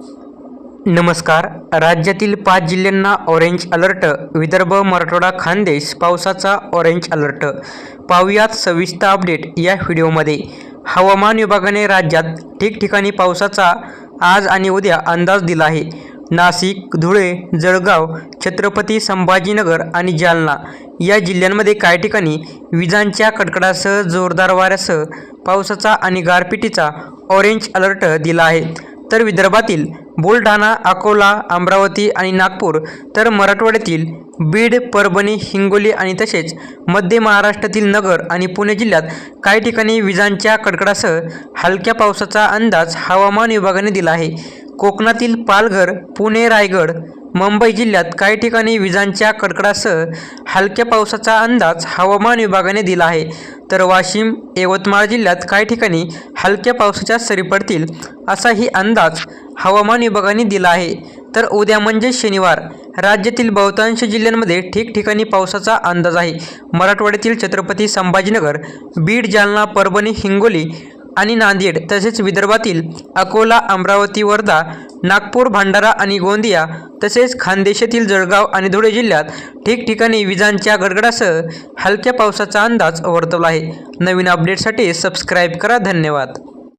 नमस्कार. राज्यातील पाच जिल्ह्यांना ऑरेंज अलर्ट विदर्भ मराठवाडा खानदेश पावसाचा ऑरेंज अलर्ट पाहुयात सविस्तर अपडेट या व्हिडिओमध्ये. हवामान विभागाने राज्यात ठिकठिकाणी पावसाचा आज आणि उद्या अंदाज दिला आहे. नाशिक धुळे जळगाव छत्रपती संभाजीनगर आणि जालना या जिल्ह्यांमध्ये काही ठिकाणी विजांच्या कडकडासह जोरदार वाऱ्यासह पावसाचा आणि गारपिटीचा ऑरेंज अलर्ट दिला आहे. तर विदर्भातील बुलढाणा अकोला अमरावती आणि नागपूर तर मराठवाड्यातील बीड परभणी हिंगोली आणि तसेच मध्य महाराष्ट्रातील नगर आणि पुणे जिल्ह्यात काही ठिकाणी विजांच्या कडकडासह हलक्या पावसाचा अंदाज हवामान विभागाने दिला आहे. कोकणातील पालघर पुणे रायगड मुंबई जिल्ह्यात काही ठिकाणी विजांच्या कडकडासह हलक्या पावसाचा अंदाज हवामान विभागाने दिला आहे. तर वाशिम यवतमाळ जिल्ह्यात काही ठिकाणी हलक्या पावसाच्या सरी पडतील असाही अंदाज हवामान विभागाने दिला आहे. तर उद्या म्हणजे शनिवार राज्यातील बहुतांश जिल्ह्यांमध्ये ठिकठिकाणी पावसाचा अंदाज आहे. मराठवाड्यातील छत्रपती संभाजीनगर बीड जालना परभणी हिंगोली आणि नांदेड तसेच विदर्भातील अकोला अमरावती वर्धा नागपूर भंडारा आणि गोंदिया तसेच खानदेशातील जळगाव आणि धुळे जिल्ह्यात ठिकठिकाणी विजांच्या गडगडासह हलक्या पावसाचा अंदाज वर्तवला आहे. नवीन अपडेटसाठी सबस्क्राईब करा. धन्यवाद.